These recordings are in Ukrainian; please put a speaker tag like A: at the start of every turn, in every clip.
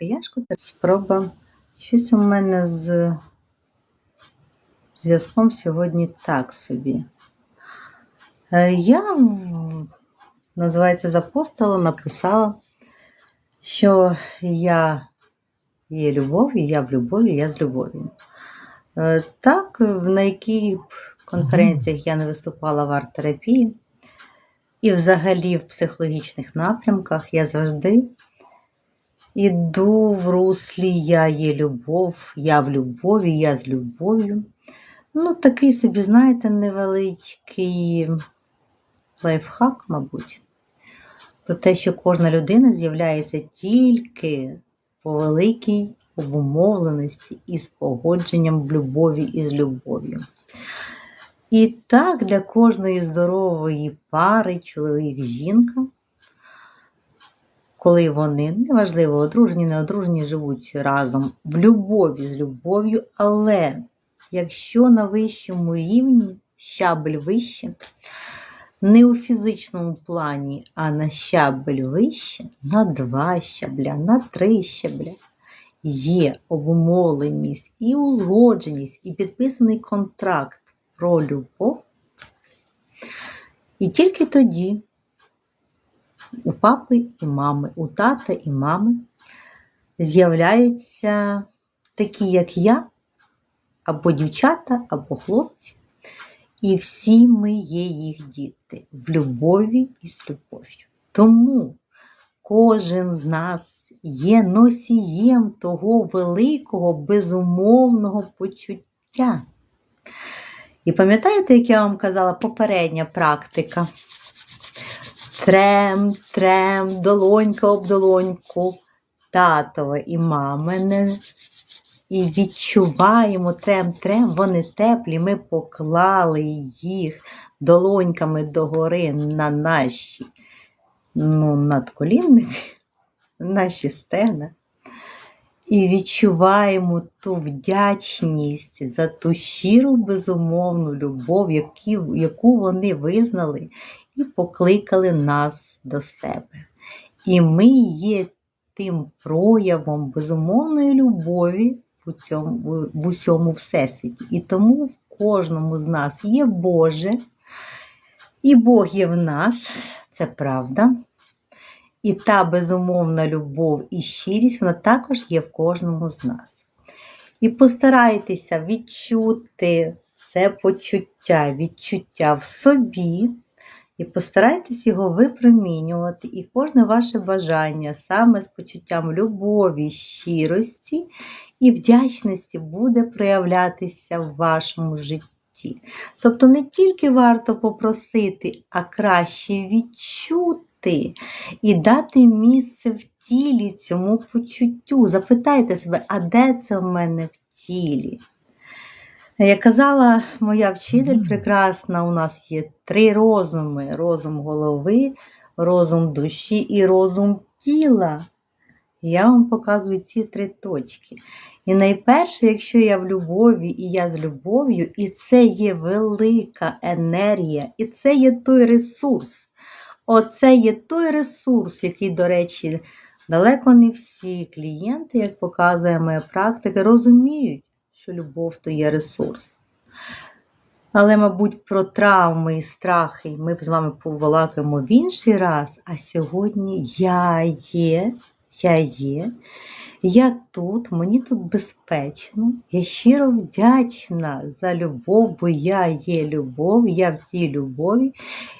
A: Яшку та спроба. Щось у мене з зв'язком сьогодні так собі. Е, Я, називається, з апостолу написала, що я є любов, я в любові, я з любов'ю. Е, Так, на якій б конференціях я не виступала в арт-терапії, і взагалі в психологічних напрямках я завжди іду в руслі Я є любов, я в любові, я з любов'ю. Ну, такий собі, знаєте, невеличкий лайфхак, мабуть, про те, що кожна людина з'являється тільки по великій обумовленості і з погодженням в любові і з любов'ю. І так для кожної здорової пари, чоловік, жінка, коли вони, неважливо, одружені, не одружені, живуть разом в любові з любов'ю, але якщо на вищому рівні, щабель вище, не у фізичному плані, а на щабель вище, на два щабля, на три щабля, є обумовленість і узгодженість, і підписаний контракт про любов, і тільки тоді у папи і мами, у тата і мами з'являються такі, як я, або дівчата, або хлопці. І всі ми є їх діти в любові і з любов'ю. Тому кожен з нас є носієм того великого безумовного почуття. І пам'ятаєте, як я вам казала, попередня практика? Трем, трем, долонька об долоньку, татове і мамине. І відчуваємо трем-трем, вони теплі, ми поклали їх долоньками догори на наші ну, надколінники, наші стегна. І відчуваємо ту вдячність за ту щиру, безумовну любов, яку вони визнали і покликали нас до себе. І ми є тим проявом безумовної любові в, цьому, в усьому всесвіті. І тому в кожному з нас є Боже, і Бог є в нас, це правда. І та безумовна любов і щирість, вона також є в кожному з нас. І постарайтеся відчути це почуття, відчуття в собі, і постарайтесь його випромінювати. І кожне ваше бажання саме з почуттям любові, щирості і вдячності буде проявлятися в вашому житті. Тобто не тільки варто попросити, а краще відчути і дати місце в тілі цьому почуттю. Запитайте себе, а де це в мене в тілі? Як казала моя вчитель прекрасна, у нас є три розуми: розум голови, розум душі і розум тіла. Я вам показую ці три точки. І найперше, якщо я в любові і я з любов'ю, і це є велика енергія, і це є той ресурс. Оце є той ресурс, який, до речі, далеко не всі клієнти, як показує моя практика, розуміють, що любов то є ресурс. Але, мабуть, про травми і страхи ми з вами побалакаємо в інший раз. А сьогодні я є, я є, я тут, мені тут безпечно. Я щиро вдячна за любов, бо я є любов, я в тій любові.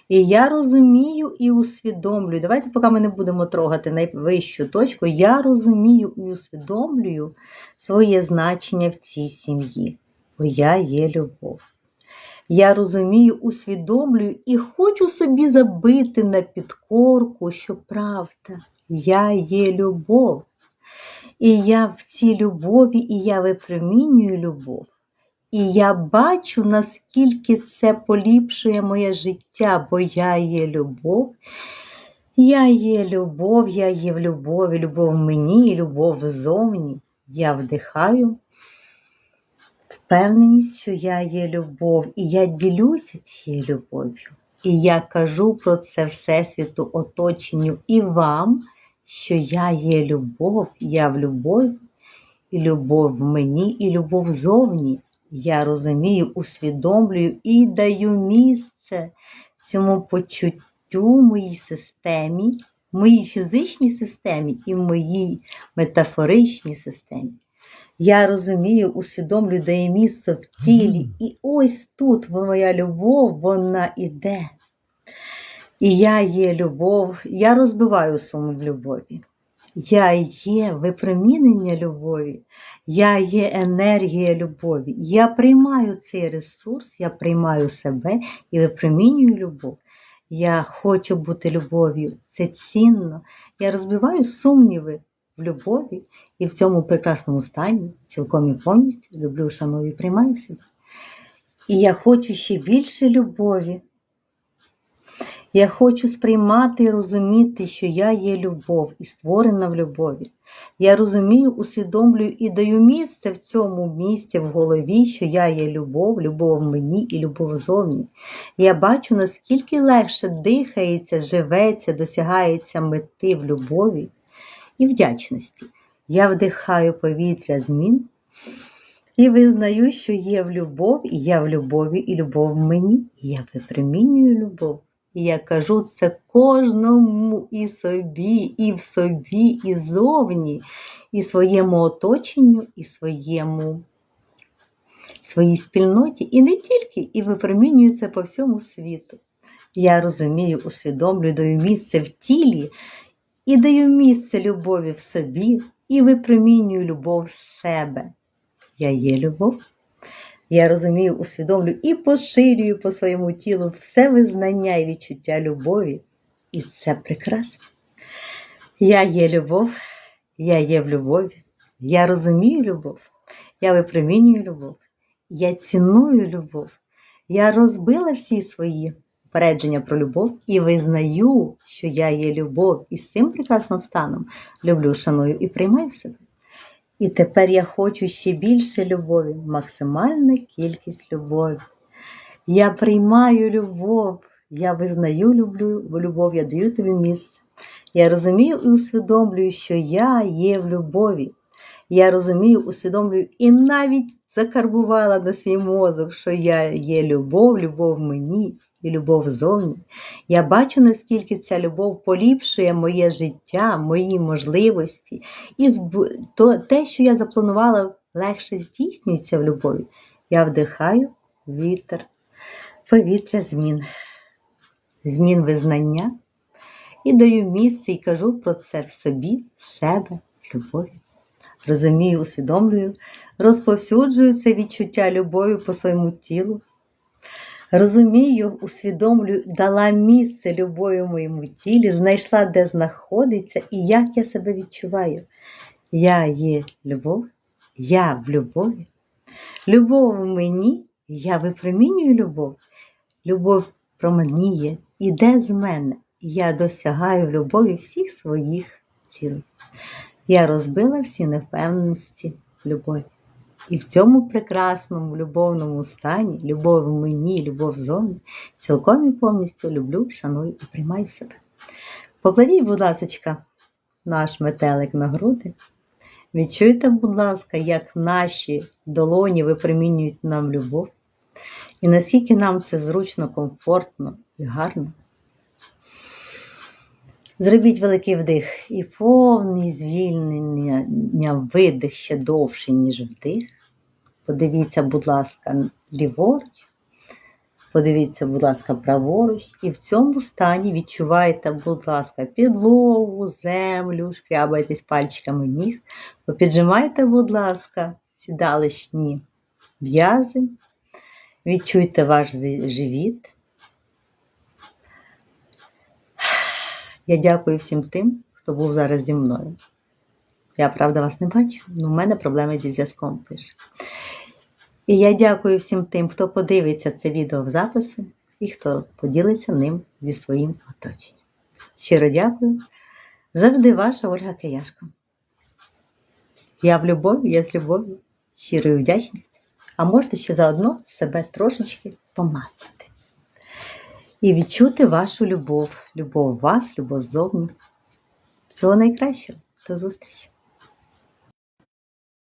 A: І я розумію і усвідомлюю. Давайте, поки ми не будемо трогати найвищу точку, я розумію і усвідомлюю своє значення в цій сім'ї, бо я є любов. Я розумію, усвідомлюю і хочу собі забити на підкорку, що правда, я є любов. І я в цій любові, і я випромінюю любов. І я бачу, наскільки це поліпшує моє життя, бо я є любов. Я є любов, я є в любові, любов в мені, любов ззовні. Я вдихаю впевненість, що я є любов, і я ділюся цією любов'ю. І я кажу про це Всесвіту, оточенню і вам, що я є любов, я в любові, і любов в мені, і любов зовні. Я розумію, усвідомлюю і даю місце цьому почуттю моїй системі, моїй фізичній системі і моїй метафоричній системі. Я розумію, усвідомлюю, дає місце в тілі. І ось тут моя любов, вона іде. І я є любов, я розбиваю суму в любові. Я є випромінення любові, я є енергія любові. Я приймаю цей ресурс, я приймаю себе і випромінюю любов. Я хочу бути любов'ю, це цінно. Я розбиваю сумніви в любові і в цьому прекрасному стані, цілком і повністю люблю, шаную і приймаю себе. І я хочу ще більше любові. Я хочу сприймати і розуміти, що я є любов і створена в любові. Я розумію, усвідомлюю і даю місце в цьому місці в голові, що я є любов, любов мені і любов зовні. Я бачу, наскільки легше дихається, живеться, досягається мети в любові і вдячності. Я вдихаю повітря змін і визнаю, що є в любов, і я в любові, і любов мені, і я випромінюю любов. Я кажу це кожному і собі, і в собі, і зовні, і своєму оточенню, і своєму, своїй спільноті, і не тільки, і випромінюю це по всьому світу. Я розумію, усвідомлюю, даю місце в тілі, і даю місце любові в собі, і випромінюю любов з себе. Я є любов. Я розумію, усвідомлюю і поширюю по своєму тілу все визнання і відчуття любові. І це прекрасно. Я є любов, я є в любові, я розумію любов, я випромінюю любов, я ціную любов, я розбила всі свої попередження про любов і визнаю, що я є любов, і з цим прекрасним станом люблю, шаную і приймаю себе. І тепер я хочу ще більше любові, максимальна кількість любові. Я приймаю любов, я визнаю люблю, любов, я даю тобі місце. Я розумію і усвідомлюю, що я є в любові. Я розумію, усвідомлюю і навіть закарбувала на свій мозок, що я є любов, любов мені і любов зовні. Я бачу, наскільки ця любов поліпшує моє життя, мої можливості, і те, що я запланувала, легше здійснюється в любові. Я вдихаю вітер, повітря змін, змін визнання і даю місце і кажу про це в собі, в себе, в любові. Розумію, усвідомлюю, розповсюджую це відчуття любові по своєму тілу. Розумію, усвідомлюю, дала місце любові в моєму тілі, знайшла, де знаходиться і як я себе відчуваю. Я є любов, я в любові. Любов в мені, я випромінюю любов. Любов променіє, іде з мене, я досягаю любові всіх своїх цілей. Я розбила всі невпевненості в любові. І в цьому прекрасному любовному стані, любов мені, любов в зоні, цілком і повністю люблю, шаную і приймаю себе. Покладіть, будь ласка, наш метелик на груди. Відчуйте, будь ласка, як наші долоні випромінюють нам любов. І наскільки нам це зручно, комфортно і гарно. Зробіть великий вдих і повний звільнення видих ще довше, ніж вдих. Подивіться, будь ласка, ліворуч, подивіться, будь ласка, праворуч. І в цьому стані відчувайте, будь ласка, підлогу, землю, шкрябайтесь пальчиками ніг. Попіджимайте, будь ласка, сідалищні в'язи. Відчуйте ваш живіт. Я дякую всім тим, хто був зараз зі мною. Я, правда, вас не бачу, але в мене проблеми зі зв'язком пише. І я дякую всім тим, хто подивиться це відео в записі і хто поділиться ним зі своїм оточенням. Щиро дякую. Завжди ваша Ольга Кияшко. Я в любові, я з любов'ю, щирою вдячністю, а можете ще заодно себе трошечки помацати і відчути вашу любов, любов вас, любов зовні. Всього найкращого. До зустрічі!